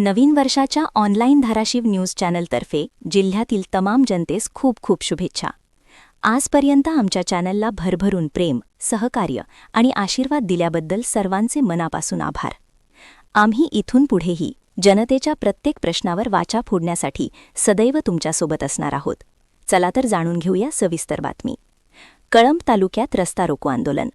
नवीन वर्षाच्या online Dharashiv news चॅनलतर्फे जिल्ह्यातील तमाम जनतेस खूप खूप शुभेच्छा. आजपर्यंत आमच्या चॅनलला भरभरून प्रेम सहकार्य आणि आशीर्वाद दिल्याबद्दल सर्वांचे मनापासून आभार. आम्ही इथून पुढेही जनतेच्या प्रत्येक प्रश्नावर वाचा फोडण्यासाठी सदैव तुमच्यासोबत असणार आहोत. चला तर जाणून घेऊया सविस्तर बातमी. कळंब तालुक्यात रस्ता रोको आंदोलन.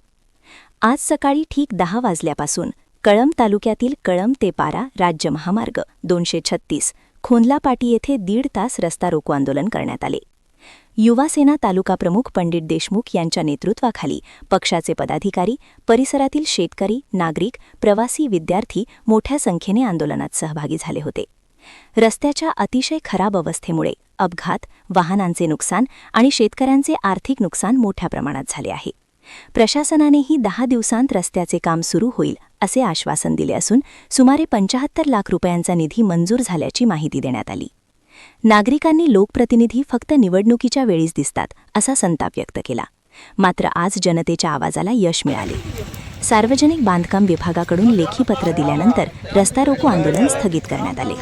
आज सकाळी ठीक दहा वाजल्यापासून कळंब तालुक्यातील कळंब ते पारा राज्य महामार्ग दोनशे छत्तीस खोंदलापाटी येथे दीड तास रस्ता रोको आंदोलन करण्यात आले. युवासेना तालुका प्रमुख पंडित देशमुख यांच्या नेतृत्वाखाली पक्षाचे पदाधिकारी परिसरातील शेतकरी नागरिक प्रवासी विद्यार्थी मोठ्या संख्येने आंदोलनात सहभागी झाले होते. रस्त्याच्या अतिशय खराब अवस्थेमुळे अपघात वाहनांचे नुकसान आणि शेतकऱ्यांचे आर्थिक नुकसान मोठ्या प्रमाणात झाले आहे. प्रशासनानेही दहा दिवसांत रस्त्याचे काम सुरू होईल असे आश्वासन दिले असून सुमारे पंचाहत्तर लाख रुपयांचा निधी मंजूर झाल्याची माहिती देण्यात आली. नागरिकांनी लोकप्रतिनिधी फक्त निवडणुकीच्या वेळीच दिसतात असा संताप व्यक्त केला. मात्र आज जनतेच्या आवाजाला यश मिळाले. सार्वजनिक बांधकाम विभागाकडून लेखी पत्र दिल्यानंतर रस्ता रोको आंदोलन स्थगित करण्यात आले.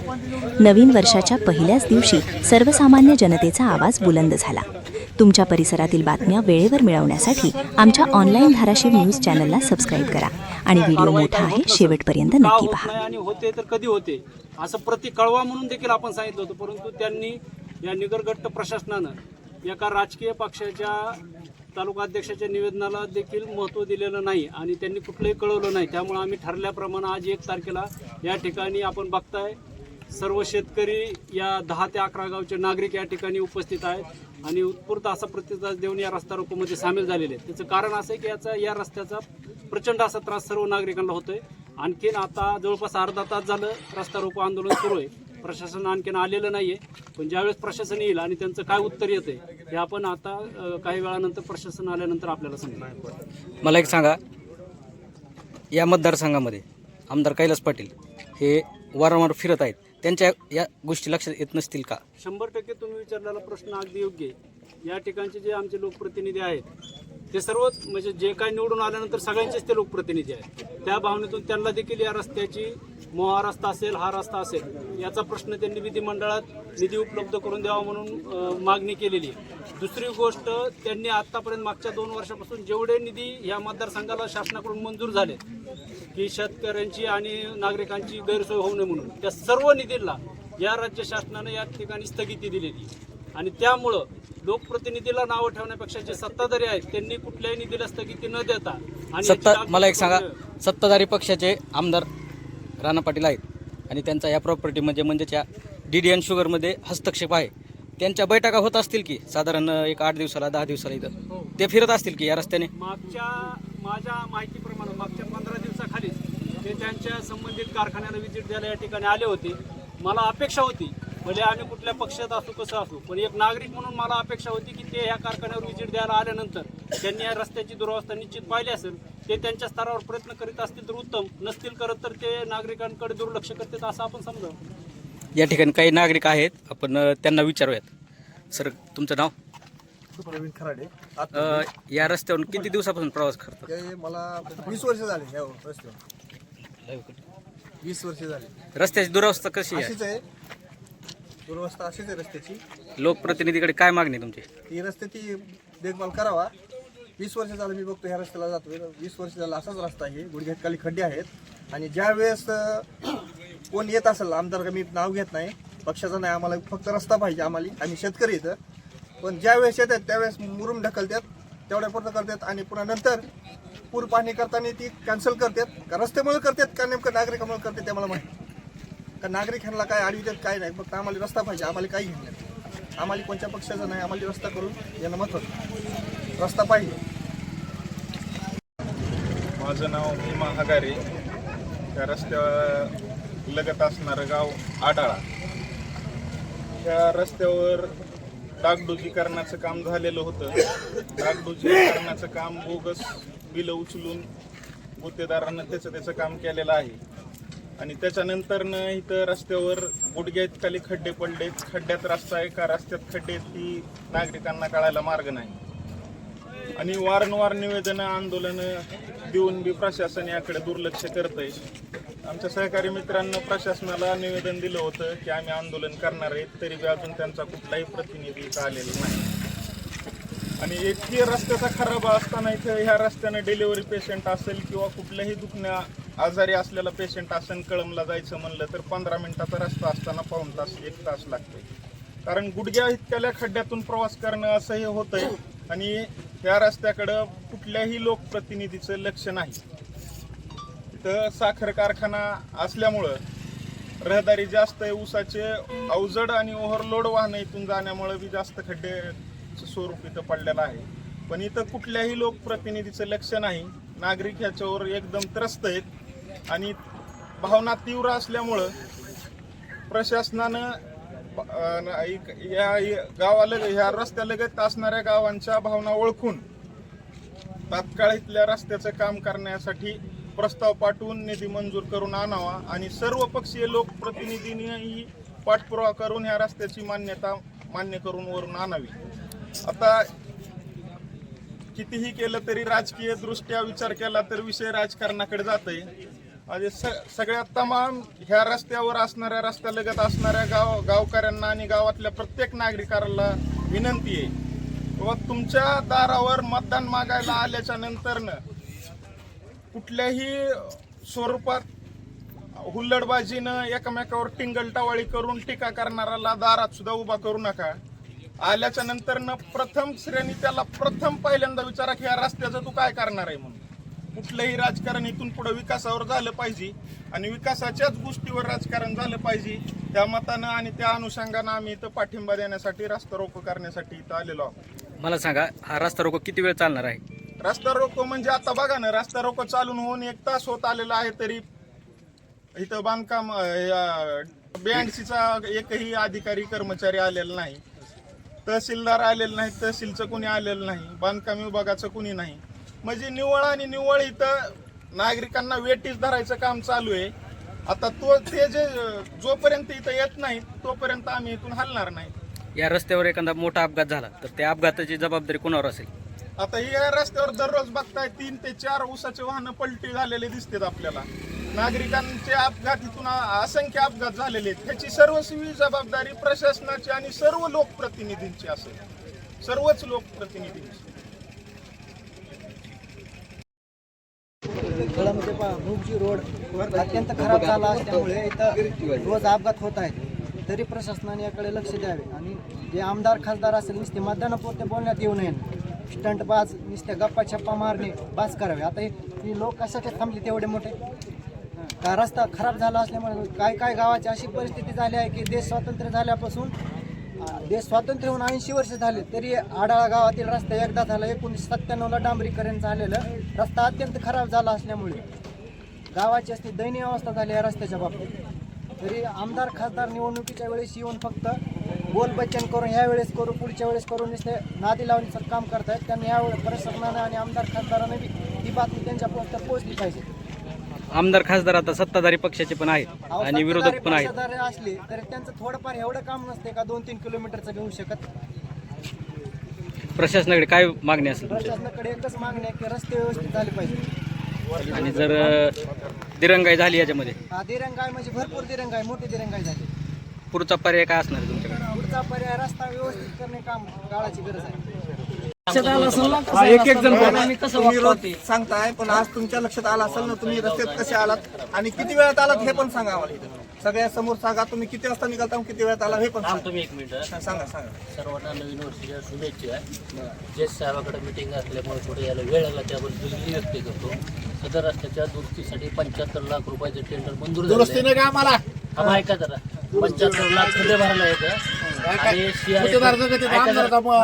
नवीन वर्षाच्या पहिल्याच दिवशी सर्वसामान्य जनतेचा आवाज बुलंद झाला. तुमच्या परिसरातील बातम्या वेळेवर मिळवण्यासाठी आमच्या ऑनलाईन धाराशिव न्यूज चॅनलला सबस्क्राईब करा. आणि व्हिडिओ मोठा आहे शेवटपर्यंत नक्की पहा. आणि होते तर कधी होते? असं प्रति कळवा म्हणून देखील आपण सांगितलं होतं परंतु त्यांनी या निगरगट्ट प्रशासनानं एका राजकीय पक्षाच्या तालुका अध्यक्षाच्या निवेदनाला देखील महत्त्व दिलेलं नाही आणि त्यांनी कुठलंही कळवलं नाही. त्यामुळे आम्ही ठरल्याप्रमाणे आज एक तारखेला या ठिकाणी आपण बघताय. सर्व शेतकरी या दहा ते अकरा गावचे नागरिक या ठिकाणी उपस्थित आहेत आणि उत्स्फूर्त असा प्रतिसाद देऊन या रस्ता रोकोमध्ये सामील झालेले आहेत. त्याचं कारण असं आहे की याचा या रस्त्याचा प्रचंड असा त्रास सर्व नागरिकांना होतोय. आणखीन आता जवळपास अर्धा तास झालं रस्ता रोको आंदोलन सुरू आहे. प्रशासन आणखीन आलेलं नाही आहे पण ज्यावेळेस प्रशासन येईल आणि त्यांचं काय उत्तर येतंय हे आपण आता काही वेळानंतर प्रशासन आल्यानंतर आपल्याला सांगणार मला एक सांगा. या मतदारसंघामध्ये आमदार कैलास पाटील हे वारंवार फिरत आहेत. त्यांच्या या गोष्टी लक्षात येत नसतील का? शंभर टक्के तुम्ही विचारलेला प्रश्न अगदी योग्य आहे. या ठिकाणचे जे आमचे लोकप्रतिनिधी आहेत ते सर्वच म्हणजे जे काय निवडून आल्यानंतर सगळ्यांचेच ते लोकप्रतिनिधी आहेत. त्या भावनेतून त्यांना देखील या रस्त्याची मोहा रस्ता असेल हा रस्ता असेल याचा प्रश्न त्यांनी विधिमंडळात निधी उपलब्ध करून द्यावा म्हणून मागणी केलेली आहे. दुसरी गोष्ट त्यांनी आतापर्यंत मागच्या दोन वर्षापासून जेवढे निधी या मतदारसंघाला शासनाकडून मंजूर झाले की शेतकऱ्यांची आणि नागरिकांची गैरसोय होऊ नये म्हणून त्या सर्व निधीला या राज्य शासनानं या ठिकाणी स्थगिती दिलेली आणि त्यामुळं लोकप्रतिनिधीला नावं ठेवण्यापेक्षा जे सत्ताधारी आहेत त्यांनी कुठल्याही निधीला स्थगिती न देता आणि सत्ता मला एक सांगा. सत्ताधारी पक्षाचे आमदार राणा पाटील आहेत. आणि त्यांचा या प्रॉपर्टीमध्ये म्हणजेच या डी डी एन शुगरमध्ये हस्तक्षेप आहे. त्यांच्या बैठका होत असतील की साधारण एक आठ दिवसाला दहा दिवसाला इथं? ते फिरत असतील की या रस्त्याने? मागच्या माझ्या माहितीप्रमाणे मागच्या पंधरा दिवसाखाली ते त्यांच्या संबंधित कारखान्याला व्हिजिट द्यायला या ठिकाणी आले होते. मला अपेक्षा होती भले आम्ही कुठल्या पक्षात असू कसं असू पण एक नागरिक म्हणून मला अपेक्षा होती की ते ह्या कारखान्यावर व्हिजिट द्यायला आल्यानंतर त्यांनी या रस्त्याची दुरावस्था निश्चित पाहिली असेल. ते त्यांच्या स्तरावर प्रयत्न करीत असतील तर उत्तम. नसतील करत तर ते नागरिकांकडे दुर्लक्ष करतात असं आपण समजावं. या ठिकाणी काही नागरिक आहेत. आपण अ, त्यांना विचारूयात. सर तुमचं नाव? प्रवीण खराडे. अ, या रस्त्यावरून किती दिवसापासून प्रवास करतात ते मला वीस वर्ष झाले रस्त्यावर. वीस वर्ष झाले. रस्त्याची दुरावस्था कशी आहे? अशीच आहे. दुरवस्था अशीच आहे रस्त्याची. लोकप्रतिनिधीकडे काय मागणी आहे तुमची? ही रस्त्याची देखभाल करावा. वीस वर्ष झालं मी बघतो ह्या रस्त्याला जातोय. वीस वर्ष झाला असाच रस्ता आहे. गुडघ्यात खाली खड्डे आहेत. आणि ज्या वेळेस कोण येत असेल आमदार मी नाव घेत नाही पक्षाचं नाही आम्हाला फक्त रस्ता पाहिजे आम्हाला. आम्ही शेतकरी इथं. पण ज्या वेळेस येतात त्यावेळेस मुरुम ढकलतात तेवढ्या पूर्ण करतात आणि पुन्हा नंतर पूर पाहणी करताना ती कॅन्सल करतात. का रस्त्यामुळे करतात का नेमकं नागरिकामुळे करतात ते मला माहिती का नागरिक ह्यांना काय आडवितात काय नाही. फक्त आम्हाला रस्ता पाहिजे आम्हाला काही घेणार नाही. आम्हाला कोणत्या पक्षाचा नाही आम्हाला रस्ता करून येणं महत्वाचं रस्ता पाहिजे. माझं नाव भीमा हगारे त्या रस्त्यावर लगत असणारं गाव आडाळा. त्या रस्त्यावर डागडुजीकरणाचं काम झालेलं होतं. डागडुजीकरणाचं काम बोगस बिलं उचलून गुत्तेदारानं त्याचं त्याचं काम केलेलं आहे. आणि त्याच्यानंतरनं इथं रस्त्यावर गुडघ्यात खाली खड्डे पडले खड्ड्यात रस्ता आहे का? रस्त्यात खड्डे ती नागरिकांना कळायला मार्ग नाही? आणि वारंवार निवेदनं आंदोलनं देऊन बी प्रशासन याकडे दुर्लक्ष करतंय. आमच्या सहकारी मित्रांनो प्रशासनाला निवेदन दिलं होतं की आम्ही आंदोलन करणार आहेत तरी बी अजून त्यांचा कुठलाही प्रतिनिधी आलेला नाही. आणि इतकी रस्त्याचा खराब असताना इथं ह्या रस्त्यानं डिलिव्हरी पेशंट असेल किंवा कुठल्याही दुखण्या आजारी असलेला पेशंट असेल कळमला जायचं म्हणलं तर पंधरा मिनिटाचा रस्ता असताना पाऊण तास एक तास लागते कारण गुडघ्या इतक्याल्या खड्ड्यातून प्रवास करणं असंही होतंय. आणि ह्या रस्त्याकडं कुठल्याही लोकप्रतिनिधीचं लक्ष नाही. इथं साखर कारखाना असल्यामुळं रहदारी जास्त आहे ऊसाचे अवजड आणि ओव्हरलोड वाहन इथून जाण्यामुळे बी जास्त खड्डे स्वरूप इथं पडलेलं आहे. पण इथं कुठल्याही लोकप्रतिनिधीचं लक्ष नाही. नागरिक ह्याच्यावर एकदम त्रस्त आहेत आणि भावना तीव्र असल्यामुळं प्रशासनानं एक- या या गावालग ह्या रस्त्यालगत असणाऱ्या गावांच्या भावना ओळखून तात्काळ इथल्या रस्त्याचं काम करण्यासाठी प्रस्ताव पाठवून निधी मंजूर करून आणावा आणि सर्व पक्षीय लोकप्रतिनिधींनीही पाठपुरावा करून ह्या रस्त्याची मान्यता मान्य करून वरून आणावी. आता कितीही केलं तरी राजकीय दृष्ट्या विचार केला तर विषय राजकारणाकडे जातोय. म्हणजे स सगळ्यात तमाम ह्या रस्त्यावर असणाऱ्या रस्त्यालगत असणाऱ्या गाव गावकऱ्यांना आणि गावातल्या प्रत्येक नागरिकाला विनंती आहे. व तुमच्या दारावर मतदान मागायला आल्याच्या नंतरनं कुठल्याही स्वरूपात हुल्लडबाजीनं एकमेकावर टिंगलटावाळी करून टीका करणाऱ्याला दारात सुद्धा उभा करू नका. आल्याच्या नंतरनं प्रथम श्रेणी त्याला प्रथम पहिल्यांदा विचारा की या रस्त्याचं तू काय करणार आहे म्हणून. कुठलंही राजकारण इथून पुढे विकासावर झालं पाहिजे आणि विकासाच्याच गोष्टीवर राजकारण झालं पाहिजे त्या मतानं आणि त्या अनुषंगानं आम्ही इथं पाठिंबा देण्यासाठी रस्ता रोको करण्यासाठी इथं आलेलो आहोत. मला सांगा हा रस्ता रोको किती वेळ चालणार आहे? रस्ता रोको म्हणजे आता बघा ना रस्ता रोको चालून होऊन एक तास होत आलेला आहे तरी इथं बांधकाम बीएनसीचा एकही अधिकारी कर्मचारी आलेला नाही. तहसीलदार आलेलं नाही तहसीलचं कुणी आलेलं नाही बांधकाम विभागाचं कुणी नाही. म्हणजे निवळ आणि निवळ इथं नागरिकांना वेटीस धरायचं काम चालू आहे. आता तो ते जे जोपर्यंत इथं येत नाही तोपर्यंत आम्ही इथून हलणार नाही. या रस्त्यावर एखादा मोठा अपघात झाला तर त्या अपघाताची जबाबदारी कोणावर असेल? आता या रस्त्यावर दररोज बघताय तीन ते चार ऊसाचे वाहनं पलटी झालेले दिसतात आपल्याला. नागरिकांचे अपघात इथून असंख्य अपघात झालेले आहेत. ह्याची सर्वस्वी जबाबदारी प्रशासनाची आणि सर्व लोकप्रतिनिधींची असेल. सर्वच लोकप्रतिनिधींची. कळमचे मुगजी रोड अत्यंत खराब झाला असल्यामुळे इथं रोज अपघात होत आहेत. तरी प्रशासनाने याकडे लक्ष द्यावे. आणि जे आमदार खासदार असेल नुसते मतदानापुरते बोलण्यात येऊ नये. स्टंट बाज नुसत्या गप्पा छप्पा मारणे बाज करावे. आता ही लोक कशाचे थांबले तेवढे मोठे? का रस्ता खराब झाला असल्यामुळे काय काय गावाची अशी परिस्थिती झाली आहे की देश स्वातंत्र्य झाल्यापासून देश स्वातंत्र्य होऊन ऐंशी वर्ष झाले तरी आडाळा गावातील रस्ता एकदा झाला एकोणीसशे सत्त्याण्णवला डांबरीकरण झालेलं. रस्ता अत्यंत खराब झाला असल्यामुळे गावाची असती दयनीय अवस्था झाली या रस्त्याच्या बाबतीत. तरी आमदार खासदार निवडणुकीच्या वेळेस येऊन फक्त बोलबच्चन करून ह्या वेळेस करू पुढच्या वेळेस करून नुसते नादी लावण्याचं काम करतायत. त्यांनी यावेळेस प्रशासनानं आणि आमदार खासदारानं बी ही बातमी त्यांच्यापर्यंत पोहोचली पाहिजे. आमदार खासदार आता सत्ताधारी पक्षाचे पण आहेत आणि विरोधक पण आहेत. असले तरी त्यांचं थोडंफार एवढं काम नसते का दोन तीन किलोमीटरचं घेऊ शकत? प्रशासनाकडे काय मागणी असेल प्रशासनाकडे एकच मागणी आहे की रस्ते व्यवस्थित झाले पाहिजे. आणि जर दिरंगाई झाली याच्यामध्ये? हा दिरंगाई म्हणजे भरपूर दिरंगाई मोठी दिरंगाई झाली. पुढचा पर्याय काय असणार आहे तुमच्याकडे? पुढचा पर्याय रस्ता व्यवस्थित करणे काम काळाची गरज आहे. एक एक जण तुम्ही रोज सांगताय पण आज तुमच्या लक्षात आला असेल ना तुम्ही रस्त्यात कसे आलात आणि किती वेळात आलात हे पण सांगा आम्हाला. इथं. सगळ्या समोर सांगा तुम्ही किती वाजता निघालता आणि किती वेळात आला हे पण सांगा. तुम्ही एक मिनिट. हा, सांगा सांगा. सर्वांना नवीन वर्षाच्या शुभेच्छा. जज साहेबाकडे मिटिंग असल्यामुळे थोडं यायला वेळ लागला त्याबद्दल दिलगिरी व्यक्त करतो. सदर रस्त्याच्या दुरुस्तीसाठी पंच्याहत्तर लाख रुपयाचं टेंडर मंजूर झालं का आम्हाला? हा. ऐका जरा. पंच्याहत्तर लाख खर्च भरला येतं आणि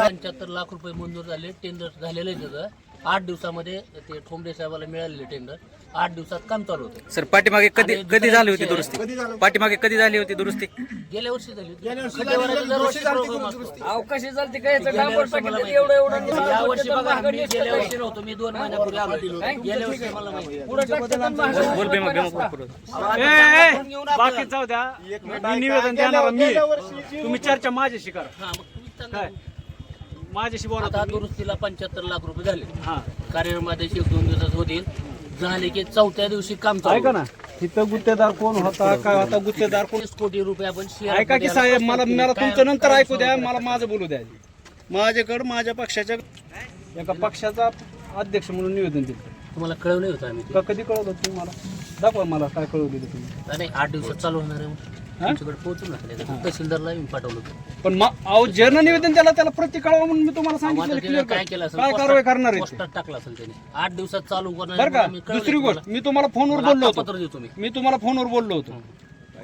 पंच्याहत्तर लाख रुपये मंजूर झाले टेंडर झालेलं आहे त्याचं. आठ दिवसामध्ये ते ठोंबरे साहेबाला मिळालेले टेंडर आठ दिवसात काम चालू होतं. सर पाठीमागे कधी आणि कधी झाली होती दुरुस्ती? पाठीमागे कधी झाली होती दुरुस्ती? गेल्या वर्षी झाली होती. खड्डेभराचा दरवर्षी program असतो. या वर्षी बघा मी गेल्या वर्षी नव्हतो मी दोन महिन्यापूर्वी आलो गेल्या वर्षी मला माहिती. बोल बेमा बेमा. बाकी जाऊ द्या. मी निवेदन देणार मी. तुम्ही चर्चा माझ्याशी करा. हा मग तुम्ही सांगा. काय? माझ्याशी बोला आता तुम्ही. दुरुस्तीला पंच्याहत्तर लाख रुपये झाले. हा. कार्यक्रमादेश एक दोन दिवसात होतील. झाले की चौथ्या दिवशी काम चालू. ऐका ना इथं गुत्तेदार कोण होता काय होता? गुत्तेदार कोण? तीस कोटी रुपये आपण ऐका की साहेब. मला मला तुमचं नंतर ऐकू द्या मला माझं बोलू द्या. माझ्याकडं माझ्या पक्षाच्या एका पक्षाचा अध्यक्ष म्हणून निवेदन दिलं. तुम्हाला कळवलं होतं आम्ही ते. का कधी कळवलं तुम्ही मला दाखवा मला काय कळवलेलं तुम्ही. नाही आठ दिवसात चालू होणार आहे तुमच्याकडे पोहोचून नका तहसीलदारला येऊन पाठवलं होतं. पण अहो निवेदन त्याला त्याला प्रति कळवा म्हणून मी तुम्हाला सांगितलं क्लिअर काय केलं असेल? काय कारवाई करणार आहे ते? पोस्टात टाकलं असेल त्याने. आठ दिवसात चालू करणार बरं का? कळवलं दुसरी तुम्हाला. गोष्ट मी तुम्हाला फोनवर मला बोललो आता होतो. पत्र देतो मी मी तुम्हाला फोनवर बोललो होतो.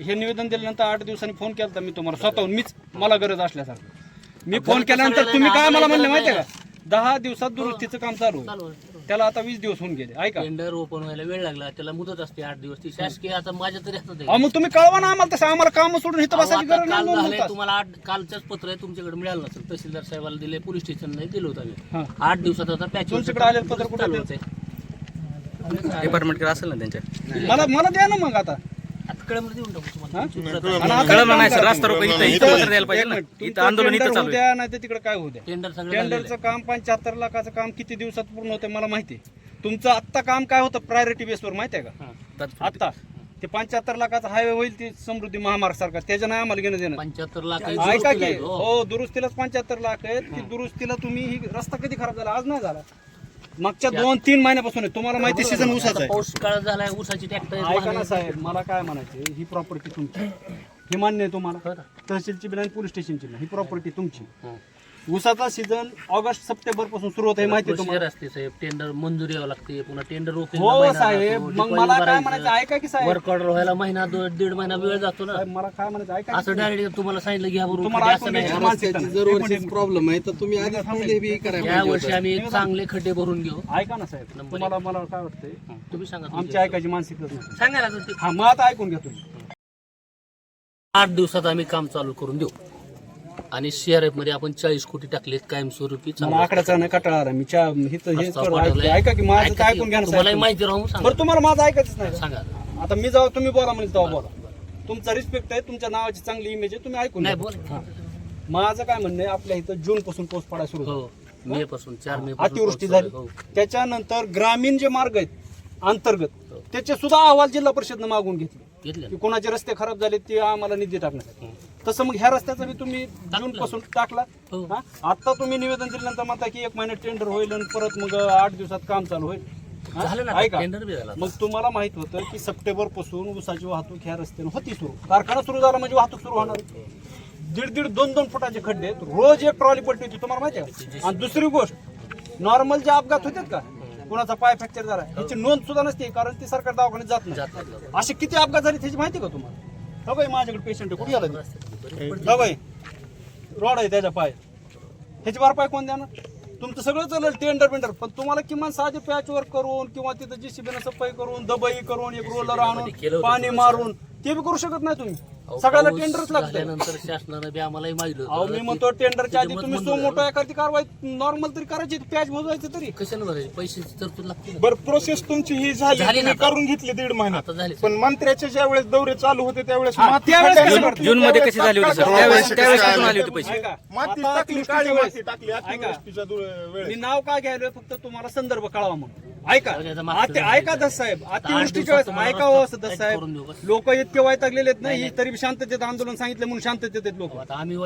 हे. निवेदन दिल्यानंतर आठ दिवसांनी फोन केला मी तुम्हाला. स्वतःहून मीच मला गरज असल्यासारखं. मी फोन केल्यानंतर तुम्ही काय मला म्हणले माहितीये का? दहा दिवसात दुरुस्तीचं काम चालू. चालू आहे. त्याला आता वीस दिवस होऊन गेले ऐका टेंडर ओपन व्हायला वेळ लागला त्याला मुदत असते आठ दिवस ती शासकीय आता माझ्या तरी हातात आहे. अहो, मग तुम्ही कळवा ना आम्हाला तसं आम्हाला काम सोडून इथं अहो, बसायची आता गरज काल नाही झालंय. तुम्हाला आठ कालचंच पत्र आहे तुमच्याकडे मिळालं नसेल तहसीलदार साहेबाला दिले पोलीस स्टेशनला दिलं होतं हा. आम्ही आठ दिवसात आता पॅच तुमच्याकडे आलेलं पत्र कुठं? होते डिपार्टमेंटकडे असेल ना त्यांच्या मला मला द्या ना मग आता आता कळममध्ये देऊन टाकू तुम्हाला हा? तुमची प्रत. आणि आता कळवलं काम नाही सर करा. रास्ता रोको इथं इथं पत्र द्यायला पाहिजे ना एक मिनिट. इथं आंदोलन इथं टेंडर चालू होऊ आहे द्या नाही तर तिकडे काय होऊ द्या टेंडर सगळं झालेलं टेंडरचं. काम पंच्याहत्तर लाखाचं काम किती दिवसात पूर्ण होतं मला माहिती आहे. तुमचं आत्ता काम काय होतं प्रायोरिटी बेसवर माहिती आहे का हा. तात्पुरती. आता ते पंच्याहत्तर लाखाचा हायवे होईल ती समृद्धी महामार्ग सरकार त्याच्या नाही आम्हाला घेणं देणं पंच्याहत्तर लाख ऐका की हो दुरुस्तीलाच पंच्याहत्तर लाख आहेत ती दुरुस्तीला तुम्ही ही रस्ता कधी खराब झाला आज नाही झाला मागच्या दोन तीन महिन्यापासून आहे. तुम्हाला माहिती सीझन ऊसाचा आहे. पाऊस काळ झालाय ऊसाची ऐका ना साहेब मला काय म्हणायचं ही प्रॉपर्टी तुमची. ही मान्य आहे तुम्हाला. तहसीलची बिल आणि पोलीस स्टेशनची ही प्रॉपर्टी तुमची. ऊसाचा सीझन ऑगस्ट सप्टेंबरपासून सुरू होत आहे माहिती आहे तुम्हाला? असते साहेब टेंडर मंजुरी यावं लागते पुन्हा टेंडर हो साहेब. मग मला काय म्हणायचं ऐका की साहेब. वर्क ऑर्डर व्हायला महिना दीड महिना वेळ जातो ना. साहेब, मला काय म्हणायचं ऐका असं डायरेक्ट तुम्हाला सांगितलं घ्या बरोबर मानसिकता मिनिट. प्रॉब्लेम आहे तर तुम्ही आधी पहिले बी करायला या वर्षी आम्ही चांगले खड्डे भरून घेऊ. ऐका ना साहेब. तुम्हाला मला काय वाटतंय? तुम्ही सांगा आमची. ऐकायची मानसिकताच नाही. सांगा ना तुम्ही. हा मग आता ऐकून घ्या तुम्ही. आठ दिवसात आम्ही काम चालू करून देऊ. आणि सीआरएफमध्ये आपण चाळीस कोटी टाकलेत कायमस्वरूपी मला चांगलं आकड्याचा नाही कटाळा आला. मी इथं हे पाठवलाय. ऐका की माझं ऐका तर की, ऐकून घ्या ना साहेब माहिती राहून सांगा बरं तुम्हाला माझं ऐकायचंच नाही सांगा आता मी जाऊ तुम्ही बोला म्हणजे तेव्हा बोला तुमचा रिस्पेक्ट आहे तुमच्या नावाची चांगली इमेज आहे तुम्ही ऐकून नाही घ्या. बोल हा. माझं काय म्हणणं आहे आपल्या इथं जून पासून पाऊस पडायला सुरू झाला. हो मे पासून चार मे पासून अतिवृष्टी झाली. हो. त्याच्यानंतर ग्रामीण जे मार्ग आहेत अंतर्गत त्याचे सुद्धा अहवाल जिल्हा परिषदनं मागून घेतले घेतले की कोणाचे रस्ते खराब झाले ते आम्हाला निधी टाकण्यासाठी. तसं मग ह्या रस्त्याचा बी तुम्ही जून पासून टाकला. हो. आता तुम्ही निवेदन दिल्यानंतर म्हणता की एक महिन्यात टेंडर होईल आणि परत मग आठ दिवसात काम चालू होईल? झालं ना ऐका. टेंडर बी झाला मग तुम्हाला माहीत होतं की सप्टेंबरपासून ऊसाची वाहतूक ह्या रस्त्याने होती सुरू. कारखाना सुरू झाला म्हणजे वाहतूक सुरू होणार. दीड दीड दोन दोन फुटाचे खड्डे. रोज एक ट्रॉली पलटी होती. तुम्हाला माहिती आहे? आणि दुसरी गोष्ट नॉर्मल जे अपघात होतात का? कुणाचा पाय फ्रॅक्चर झाला ह्याची नोंद सुद्धा नसते कारण ती सरकार दवाखान्यात जात नाही. जात नाही. असे किती अपघात झाले त्याची माहिती आहे का तुम्हाला? बाई माझ्याकडे पेशंट आहे. कुठे? हो बाई रॉड आहे त्याच्या पाय ह्याची भरपाई कोण देणार? तुमचं सगळं चालेल टेंडर बेंडर. पण तुम्हाला किमान साधे पॅच वर्क करून किंवा तिथं जीसीबीनं सफाई करून दबाई करून एक रोलर आणून पाणी. मारून ते बी करू शकत नाही तुम्ही. पाऊस टेंडरच लागतं झाल्यानंतर शासनानं बी आम्हालाही माहिती अहो मी म्हणतो टेंडरच्या आधी तुम्ही सो मोठं एखादी कारवाई नॉर्मल तरी करायची पॅच मोजवायचं तरी. कशाने भरायचे पैशाची तरतूद लागते. बरं प्रोसेस तुमची ही झाली झाली ना तुम्ही आता. करून घेतली दीड महिन्यात आता झाली. पण मंत्र्याचे ज्या वेळेस दौरे चालू होते त्यावेळेस हा, माती कसं जून मध्ये कशी झाली होती सर त्यावेळेस त्यावेळेस कुठून आली? होती पैसे? ऐका माती आता टाकली अतिवृष्टीच्या काळी वेळेस- माती टाकली ऐका. अतिवृष्टीच्या दु- मी नाव काय घ्यायलोय? फक्त तुम्हाला संदर्भ कळावा म्हणून. ऐका. ऐका दस साहेब अतिवृष्टीच्या वेळेस ऐका हो दस साहेब. लोक इतके वैतागलेले आहेत नाही तरी शांततेत आंदोलन सांगितलं म्हणून शांततेत लोक. आता आम्ही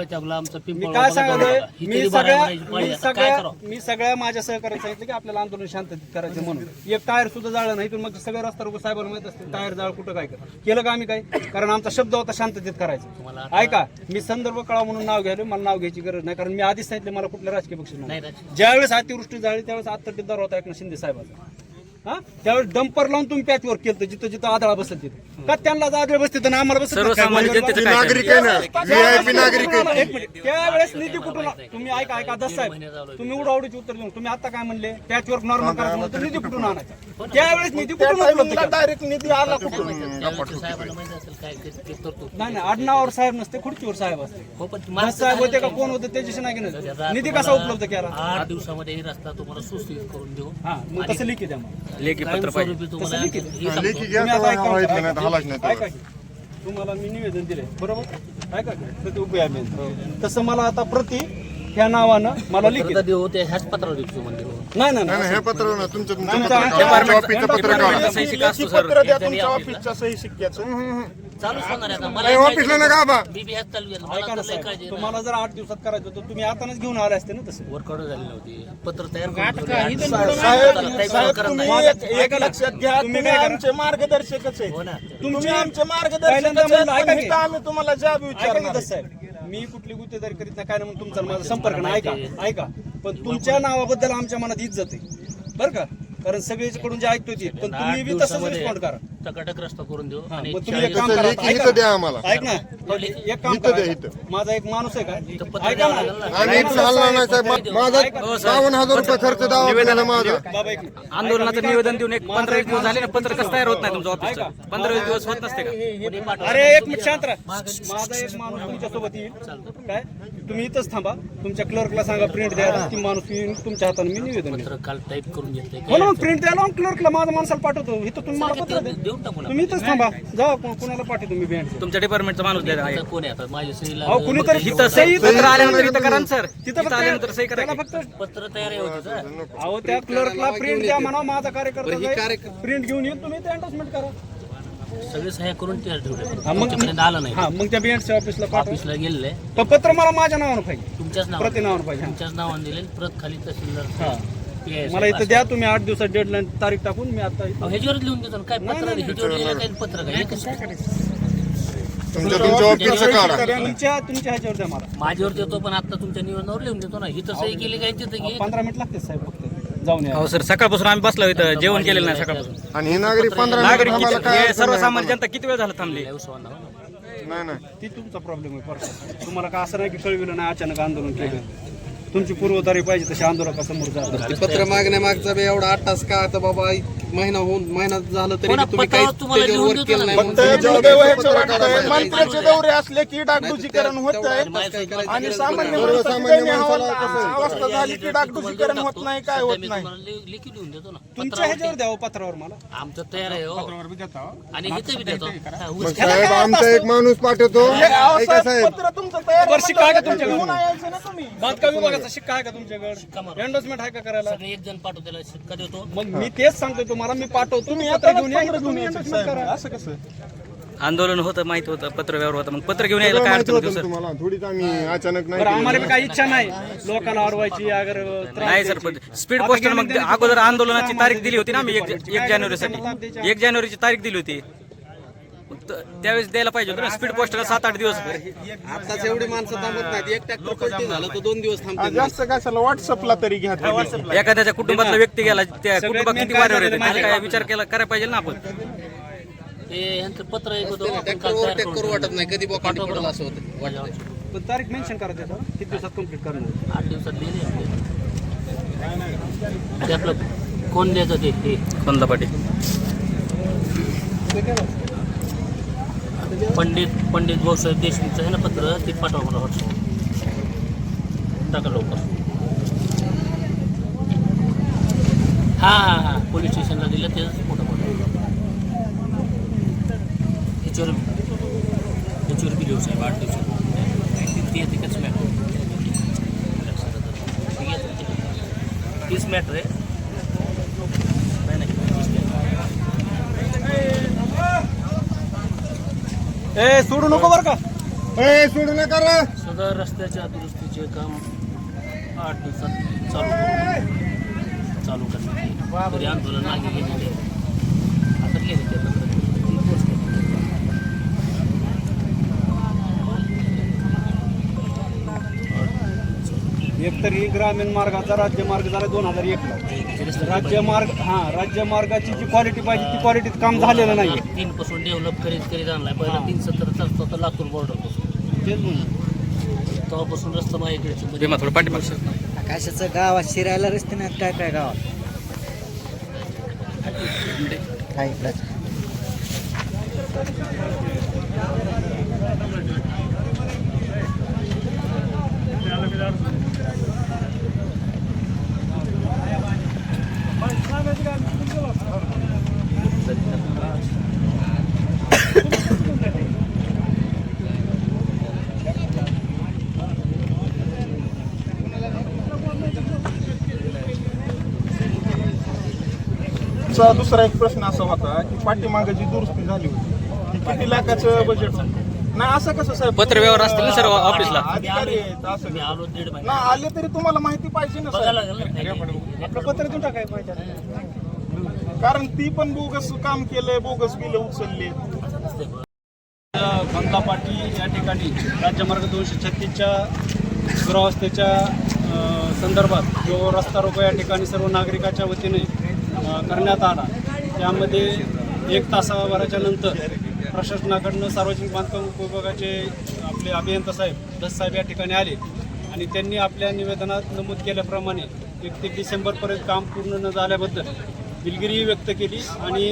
मी काय सांगतोय? ही मी सगळ्या. मी सगळ्या मी सगळ्या माझ्या सहकार्याने सांगितलं की आपल्याला आंदोलन शांततेत करायचं म्हणून. एक टायर सुद्धा जाळलं नाही तर मग सगळे रस्ता रोको साहेबांना माहीत असते टायर जाळ कुठं काय केलं का आम्ही काय? कारण आमचा शब्द होता शांततेत करायचं. ऐका मी संदर्भ कळा म्हणून नाव घ्यायलो मला नाव घ्यायची गरज नाही कारण मी आधीच सांगितलं मला कुठल्या राजकीय पक्ष नाही ज्यावेळेस अतिवृष्टी झाली त्यावेळेस आत्तटीदार होता एकनाथ शिंदे साहेबाचा. हा? त्यावेळेस डंपर लावून तुम्ही पॅच वर केलं जिथं जिथं आदळा बसत तिथं. का त्यांना आदळ बसते तर आम्हाला बसत नागरिक आहे ना व्हीआयपी नागरिक आहे. एक मिनिट. त्यावेळेस निधी कुठून तुम्ही ऐका ऐका दस साहेब तुम्ही उडावडीची उत्तर देऊन तुम्ही आता काय म्हणले? पॅच वर्क नॉर्मल करायचं म्हणलं तर निधी कुठून आणायचा? त्यावेळेस निधी कुठून उपलब्ध टायमिंगला केला? डायरेक्ट निधी आला कुठून? त्यावेळेस साहेबांना माहिती असेल काय ते- ते तरतूद नाही नाही आडनावावर साहेब नसते खुर्चीवर साहेब असते. हो पण दस माणसं साहेब होते का कोण होते त्याच्याशी नाही घेणं. त्याचा निधी कसा उपलब्ध केला? आठ दिवसामध्ये ही रस्ता तुम्हाला सुस्थित करून देऊ. हा मग तसं लिखी द्या मग. लेखी पत्र पाहिजे. हे. लेखी घ्या तेव्हा नाही तर हलाच नाही ऐका की. तुम्हाला मी निवेदन दिले बरोबर ऐका की? प्रति. तसं मला आता प्रति ह्या नावानं मला लिखित पत्र देऊ ते ह्याच पत्रावर म्हणजे नाही नाही नाही हे पत्र ना तुमचं तुमचं तुमचं पत्र काढा. department- ऑफिसचं पत्र काढा department- सही शिक्का असतो सर. पत्र द्या तुमच्या ऑफिसच्या सही शिक्क्याचं चालूच होणार आहे आता मला नाही, ऑफिसला नका बा. मी बी ह्याच चालू आहे. ऐका मला ना तर लय साहेब काळजी आहे ना. तुम्हाला जर आठ दिवसात करायचं होतं तुम्ही आताच घेऊन आले असते ना तसे वर कडं झाली नव्हती पत्र तयार करून ठेवले. साहेब काही साहेब, करत तुम्ही नाही. एक- एक लक्षात घ्या तुम्ही तुम्ही काय करा? आमचे मार्गदर्शकच आहे हो ना तुम्ही आमचे पहिल्यांदा मार्गदर्शकच म्हणलं, आहेत, ऐका पण की. इथं आम्ही तुम्हाला जाब ऐका विचारणार ना आहे. आहे मी कुठली गुत्तेदारी करीत नाही काय नाही म्हणून तुमचा आणि माझा संपर्क नाही ऐका ऐका पण तुमच्या नावाबद्दल आमच्या मनात इज्जत आहे बरं का कारण सगळीकडून जे ऐकतो ते. पण तुम्ही बी तसंच रिस्पॉन्ड करा. रस्ता करून देऊ हा, आणि मग तुम्ही एक काम करा लेखी ऐका इथं द्या ना. आम्हाला. ऐक ना. एक काम इथं द्या, करा इथं. माझा एक माणूस आहे काय पत्र ऐका द्यावं ना. लागेल ना. आणि चालणार नाही साहेब. मा- माझा बावन्न हजार रुपये खर्च माझा. बाबा. आंदोलनाचं निवेदन देऊन एक पंधरा वीस दिवस झाले ना पत्र कसं तयार होत नाही तुमचं ऑफिसचं? पंधरा वीस दिवस होत नसते का? अरे एक मिनिट शांत राहा. माझा एक माणूस तुमच्यासोबत येईल. काय? तुम्ही इथंच थांबा. तुमच्या क्लर्कला सांगा प्रिंट ती माणूस येईल तुमच्या हाताने मी निवेदन देईन. काल टाईप करून घेतलंय. हो ना? मग प्रिंट द्यायला क्लर्कला माझ्या माणसाला पाठवतो. इथं तुम्ही मला पत्र द्या देऊन टाकू ना. तुम्ही इथंच थांबा. जा कोणाला पाठवतो तुम्ही बँड तुमच्या डिपार्टमेंटचा माणूस द्या आता कोण आहे आता? माझी अहो कुणीतरी इथं सही पत्र आल्यानंतर इथं करा ना सर. तिथं फक्त आल्यानंतर सही करा त्याला. फक्त पत्र तयार आहे होती सर. अहो त्या क्लर्कला प्रिंट द्या म्हणा माझा कार्यकर्ता प्रिंट घेऊन येईल तुम्ही ते अँडोसमेंट करा. सगळे सह्या करून तयार ठेवले. मग- तुमच्यापर्यंत आलं नाही. हा मग त्या बीएडच्या ऑफिसला पाठवा. ऑफिसला गेलेले. पण पत्र मला माझ्या नावानं पाहिजे. तुमच्याच नाव प्रति नावानं. पाहिजे. हा. तुमच्याच नावाने दिले प्रत खाली हा. मला इथं द्या तुम्ही आठ दिवसात डेडलाईन तारीख टाकून मी आता ह्याच्यावरच लिहून देतो ना. काय पत्र ह्याच्यावर लिहिलं काय पत्र काय एकच तुमच्या तुमच्या ऑफिसचं काढा. तुमच्या तुमच्या ह्याच्यावर द्या मला. माझ्यावर देतो पण आता तुमच्या निवेदनावर लिहून देतो ना. इथं सही केली काय तिथं की पंधरा मिनिट लागते साहेब फक्त. जाऊन या. हो सर सकाळपासून आम्ही बसलो इथं जेवण केलेलं नाही सकाळपासून. आणि हे नागरिक पंधरा नागरिक मिनिट किती- हे सर्वसामान्य जनता किती वेळ झाला थांबली. नाही नाही. ती तुमचा प्रॉब्लेम आहे परत तुम्हाला का असं नाही की कळविलं नाही अचानक आंदोलन केलं? तुमची पूर्वतारी पाहिजे तशी आंदोलकासमोर जा पत्र मागण्या मागचा बी एवढा आठ तास का? आता बाबा महिना होऊन महिना झालं तरी हो तुम्ही पत्रावर काही तुम्हाला त्याच्यावर लिहून work देतो केलं नाही. म्हणून. वाटतंय, मंत्र्याचे दौरे असले की डागडुजीकरण होत आहे. आणि सामान्य माणसाची अवस्था झाली की डागडुजीकरण होत नाही काय होत नाही? तुम्हाला ले- लेखी लिहून देतो ना. तुमच्या पत्रावर ह्याच्यावर द्यावं पत्रावर मला? आमचं तयार आहे हो. आणि इथं बी देतो. हा, साहेब आमचा एक माणूस पाठवतो. हे ऐका साहेब, पत्र तुमचं तयार आहे बरं, शिक्का आहे का म्हणलं, तुमच्याकडे? घेऊन यायचं ना तुम्ही. बांधकाम विभागाचा शिक्का आहे का तुमच्याकडे? एंडोसमेंट आहे का करायला? सगळे एक जण पाठवतो त्याला शिक्का देतो. मग मी तेच सांगतोय तुम्हाला मी पाठवतो तुम्ही पत्र घेऊन या इथं तुम्ही endorsement करा. असं कसं? आंदोलन होतं माहीत होतं पत्र व्यवहार होतं मग पत्र घेऊन यायला काय माहिती अडचण होती होतं सर? ना तुम्हाला. थोडीच आम्ही अचानक नाही बरं. आम्हाला बी काही इच्छा नाही. लोकांना अडवायची अगर त्रास नाही सर. पण स्पीड पोस्टर मग अगोदर आंदोलनाची तारीख दिली होती ना आम्ही एक एक जानेवारीसाठी. करायचं? एक जानेवारीची तारीख दिली होती. त्यावेळेस द्यायला पाहिजे होतं ना. स्पीड पोस्टरला सात आठ दिवस. आताच एवढी माणसं थांबत नाहीत. एक ट्रॅक्टर पलटी झालं तर दोन दिवस आ, थांबते जास्त कशाला व्हॉट्सअपला तरी घ्या. एखाद्याच्या कुटुंबातला व्यक्ती गेला त्या कुटुंबात main किती वाऱ्यावर येते? काय विचार केला? करायला पाहिजे ना आपण. ते ह्यांचं पत्र एक ट्रॅक्टर करून. करू वाटत. नाही. कधी बोकांडी पडेल असं होतं. वाटतं पण तारीख मेन्शन करा त्याचा किती दिवसात कंप्लीट करणार? आठ दिवसात दिली आपलं कोण द्यायचं ते? हे. कोणला पाटी पंडित पंडित भाऊसाहेब देशमुखचं आहे ना पत्र ते पाठवा मला व्हॉट्सअप टाका लवकर. हां हां हां. पोलीस स्टेशनला दिलं तेच फोटो पाठवा. ह्याच्यावर ह्याच्यावर बी देऊ साहेब आठ दिवसात. ते येते मॅटर तीच मॅटर आहे नाही नाही तीस matter. ए सोडू नको बरं का ए, सोडू नका रे. सदर रस्त्याच्या दुरुस्तीचे काम आठ दिवसात चालू करू. चालू. तरी आंदोलन मागे गेलेले आता गेले ते पत्र. ग्रामीण मार्गाचा राज्य मार्ग झाला दोन हजार एकला राज्यमार्ग हा राज्यमार्गाची जी क्वालिटी पाहिजे ती क्वालिटीत काम झालेलं नाही तीन पासून डेव्हलप करीत करीत आणलाय. पहिला तीन सत्तर चालतो तर लातूर बॉर्डर तेव्हापासून रस्ता माहिती थोडं पाठीमाग शकत आकाशाचं शिरायला रस्ते नाही काय काय गावात दुसरा एक प्रश्न असा होता की पाठीमागाची दुरुस्ती झाली होती किती लाखाचं बजेट झालं? नाही असं कसं साहेब? पत्रव्यवहार असतील ना सर्व ऑफिसला? अधिकारी आहेत असं मी आलो दीड महिना. ना आले तरी तुम्हाला माहिती पाहिजे ना बघायला साहेब. लागेल ना. आपलं पत्र देऊन टाकाय पाहिजे. कारण ती पण बोगस काम केलंय बोगस बिलं उचलले गंगा पाटी या ठिकाणी राज्यमार्ग दोनशे छत्तीसच्या दुरावस्थेच्या अ, संदर्भात जो रस्ता रोको या ठिकाणी सर्व नागरिकाच्या वतीने अ, करण्यात आला. त्यामध्ये एक तासाभराच्या नंतर प्रशासनाकडनं सार्वजनिक बांधकाम विभागाचे आपले अभियंता साहेब दस साहेब या ठिकाणी आले. आणि त्यांनी आपल्या निवेदनात नमूद केल्याप्रमाणे एक ते डिसेंबरपर्यंत काम पूर्ण न झाल्याबद्दल दिलगिरीही व्यक्त केली आणि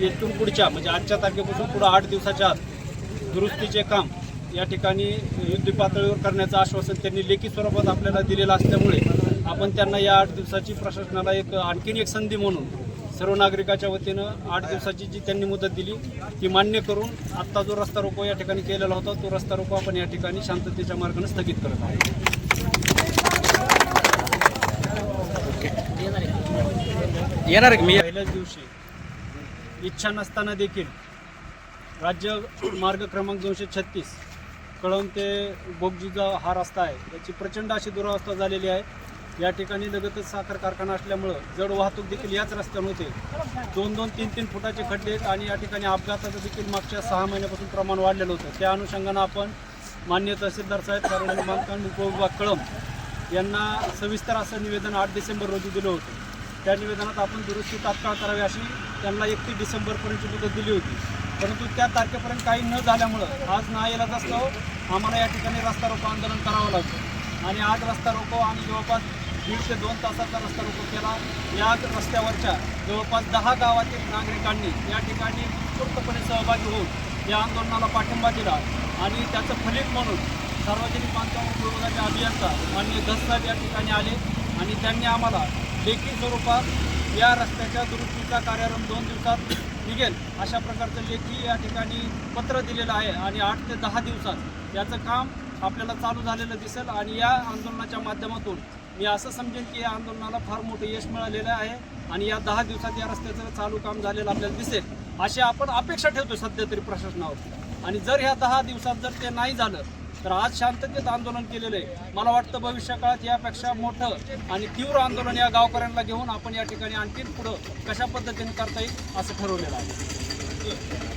येथून पुढच्या म्हणजे आजच्या तारखेपासून पुढं आठ दिवसाच्या आत दुरुस्तीचे काम या ठिकाणी युद्ध पातळीवर करण्याचं आश्वासन त्यांनी लेखी स्वरूपात आपल्याला दिलेलं असल्यामुळे आपण त्यांना या आठ दिवसाची प्रशासनाला एक आणखीन एक संधी म्हणून सर्व नागरिकाच्या वतीनं आठ दिवसाची जी त्यांनी मुदत दिली ती मान्य करून आत्ता जो रस्ता रोको या ठिकाणी केलेला होता तो रस्ता रोको आपण या ठिकाणी शांततेच्या मार्गाने स्थगित करत आहोत. येणार मी पहिल्याच दिवशी इच्छा नसताना देखील राज्य मार्ग क्रमांक दोनशे छत्तीस कळवण ते बोगजीचा हा रस्ता आहे. त्याची प्रचंड अशी दुरावस्था झालेली आहे. या ठिकाणी लगतच साखर कारखाना असल्यामुळं जड वाहतूक देखील याच रस्त्यावर होते. दोन दोन तीन तीन फुटाचे खड्डे आहेत आणि या ठिकाणी अपघाताचं देखील मागच्या सहा महिन्यापासून प्रमाण वाढलेलं होतं. त्या अनुषंगानं आपण मान्य तहसीलदार साहेब सार्वजनिक बांधकाम उपविभाग कळम यांना सविस्तर असं निवेदन आठ डिसेंबर रोजी दिलं होतं. त्या निवेदनात आपण दुरुस्ती तात्काळ करावी अशी त्यांना एकतीस डिसेंबरपर्यंतची मुदत दिली होती. परंतु त्या तारखेपर्यंत काही न झाल्यामुळं आज ना येलाच असतो हो. आम्हाला या ठिकाणी रस्ता रोको आंदोलन करावं लागतं. आणि आज रस्ता रोको आम्ही जवळपास दीड ते दोन तासाचा रस्ता रोको केला. या रस्त्यावरच्या जवळपास दहा गावातील नागरिकांनी या ठिकाणी उत्स्फूर्तपणे सहभागी होऊन या आंदोलनाला पाठिंबा दिला. आणि त्याचं फलित म्हणून सार्वजनिक बांधकाम उपयोगाचे अभियंता माननीय दससाहेब या ठिकाणी आले. आणि त्यांनी आम्हाला लेखी स्वरूपात या रस्त्याच्या दुरुस्तीचा कार्यक्रम दोन दिवसात निघेल अशा प्रकारचं लेखी या ठिकाणी पत्र दिलेलं आहे. आणि आठ ते दहा दिवसात याचं काम आपल्याला चालू झालेलं दिसेल. आणि या आंदोलनाच्या माध्यमातून मी असं समजेन की या आंदोलनाला फार मोठं यश मिळालेलं आहे आणि या दहा दिवसात या रस्त्याचं चालू काम झालेलं आपल्याला दिसेल अशी आपण अपेक्षा ठेवतो सध्या तरी प्रशासनावर. आणि जर ह्या दहा दिवसात जर ते नाही झालं तर आज शांततेत आंदोलन केलेलं आहे. मला वाटतं भविष्य काळात यापेक्षा मोठं आणि तीव्र आंदोलन या गावकऱ्यांना घेऊन आपण या ठिकाणी आणखीन पुढं कशा पद्धतीने करता येईल असं ठरवलेलं आहे.